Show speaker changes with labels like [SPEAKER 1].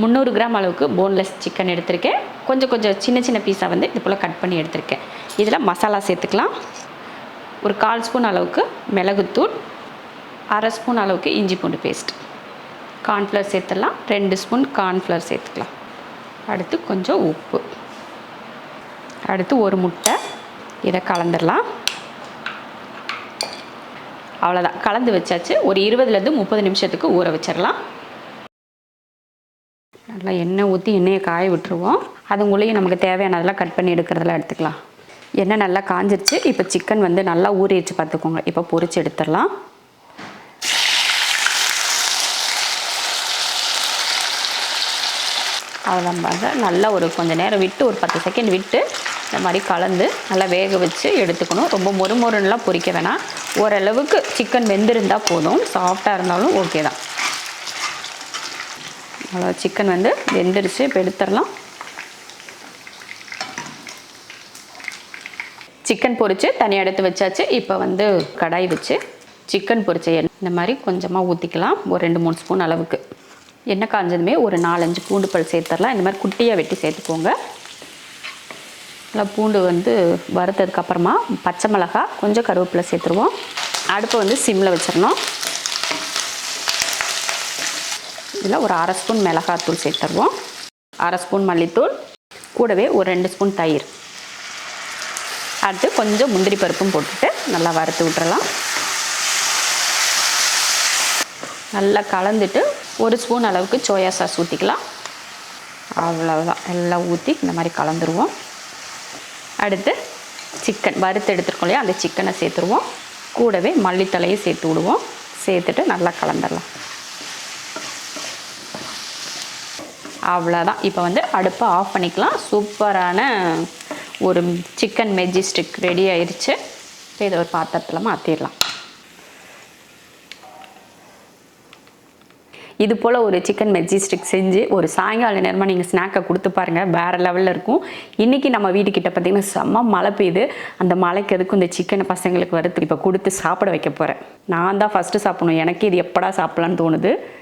[SPEAKER 1] முந்நூறு கிராம் அளவுக்கு boneless chicken எடுத்திருக்கேன். கொஞ்சம் கொஞ்சம் சின்ன சின்ன பீஸாக வந்து இது போல் கட் பண்ணி எடுத்திருக்கேன். இதில் மசாலா சேர்த்துக்கலாம். ஒரு கால் ஸ்பூன் அளவுக்கு மிளகுத்தூள் அரை ஸ்பூன் அளவுக்கு இஞ்சி பூண்டு பேஸ்ட் கார்ன்ஃப்ளவர் சேர்த்துடலாம். ரெண்டு ஸ்பூன் கார்ன்ஃப்ளவர் சேர்த்துக்கலாம். அடுத்து கொஞ்சம் உப்பு. அடுத்து ஒரு முட்டை. இதை கலந்துடலாம். அவ்வளோதான் கலந்து வச்சாச்சு. ஒரு இருபதுலேருந்து முப்பது நிமிஷத்துக்கு ஊற வச்சிடலாம். நல்லா எண்ணெய் ஊற்றி எண்ணெயை காய விட்டுருவோம். அதுங்குள்ளேயும் நமக்கு தேவையானதெல்லாம் கட் பண்ணி எடுக்கிறதெல்லாம் எடுத்துக்கலாம். எண்ணெய் நல்லா காஞ்சிருச்சு. இப்போ சிக்கன் வந்து நல்லா ஊறிடுச்சு பார்த்துக்கோங்க இப்போ பொறிச்சு எடுத்துடலாம். அவ்வளோதான் நல்லா ஒரு கொஞ்சம் நேரம் விட்டு ஒரு பத்து செகண்ட் விட்டு இந்த மாதிரி கலந்து நல்லா வேக வச்சு எடுத்துக்கணும். ரொம்ப மொறு மொறுன்னெலாம் பொறிக்க வேணாம். ஓரளவுக்கு சிக்கன் வெந்திருந்தால் போதும். சாஃப்டாக இருந்தாலும் ஓகே தான். அவ்வளோ சிக்கன் வந்து வெந்துருச்சு. இப்போ எடுத்துடலாம். சிக்கன் பொரித்து தனியாக எடுத்து வச்சாச்சு. இப்போ வந்து கடாய் வச்சு சிக்கன் பொரிச்ச எண்ணெய் இந்த மாதிரி கொஞ்சமாக ஊற்றிக்கலாம் ஒரு ரெண்டு மூணு ஸ்பூன் அளவுக்கு. எண்ணெய் காஞ்சதுமே ஒரு நாலஞ்சு பூண்டு பல் சேர்த்துடலாம். இந்த மாதிரி குட்டியாக வெட்டி சேர்த்துக்கோங்க. நல்லா பூண்டு வந்து வறுத்ததுக்கப்புறமா பச்சை மிளகா கொஞ்சம் கருவேப்பிலை சேர்த்துருவோம். அடுப்பை வந்து சிம்மில் வச்சிடணும். இதில் ஒரு அரை ஸ்பூன் மிளகாத்தூள் சேர்த்துருவோம். அரை ஸ்பூன் மல்லித்தூள் கூடவே ஒரு ரெண்டு ஸ்பூன் தயிர். அடுத்து கொஞ்சம் முந்திரி பருப்பும் போட்டுட்டு நல்லா வறுத்து விட்டுறலாம். நல்லா கலந்துட்டு ஒரு ஸ்பூன் அளவுக்கு சோயா சாஸ் ஊற்றிக்கலாம் அவ்வளோதான் எல்லாம் ஊற்றி இந்த மாதிரி கலந்துருவோம். அடுத்து சிக்கன் வறுத்து எடுத்துருக்கோம் இல்லையா? அந்த சிக்கனை சேர்த்துருவோம். கூடவே மல்லித்தலையும் சேர்த்து விடுவோம். சேர்த்துட்டு நல்லா கலந்துடலாம் அவ்வளோதான் இப்போ வந்து அடுப்பை ஆஃப் பண்ணிக்கலாம். சூப்பரான ஒரு சிக்கன் மெஜிஸ்டிக் ரெடி ஆயிடுச்சு இப்போ இதை ஒரு பாத்திரத்தில் மாற்றிடலாம் இது போல் ஒரு சிக்கன் மெஜிஸ்டிக் செஞ்சு ஒரு சாயங்கால நேரமாக நீங்கள் ஸ்நாக்கை கொடுத்து பாருங்கள் வேறு லெவலில் இருக்கும். இன்றைக்கி நம்ம வீட்டுக்கிட்ட பார்த்தீங்கன்னா செம்ம மழை பெய்யுது. அந்த மழைக்கு எதுக்கும் இந்த சிக்கனை பசங்களுக்கு வறுத்து இப்போ கொடுத்து சாப்பிட வைக்க போகிறேன் நான் தான் ஃபஸ்ட்டு சாப்பிடணும். எனக்கு இது எப்படா சாப்பிட்லான்னு தோணுது.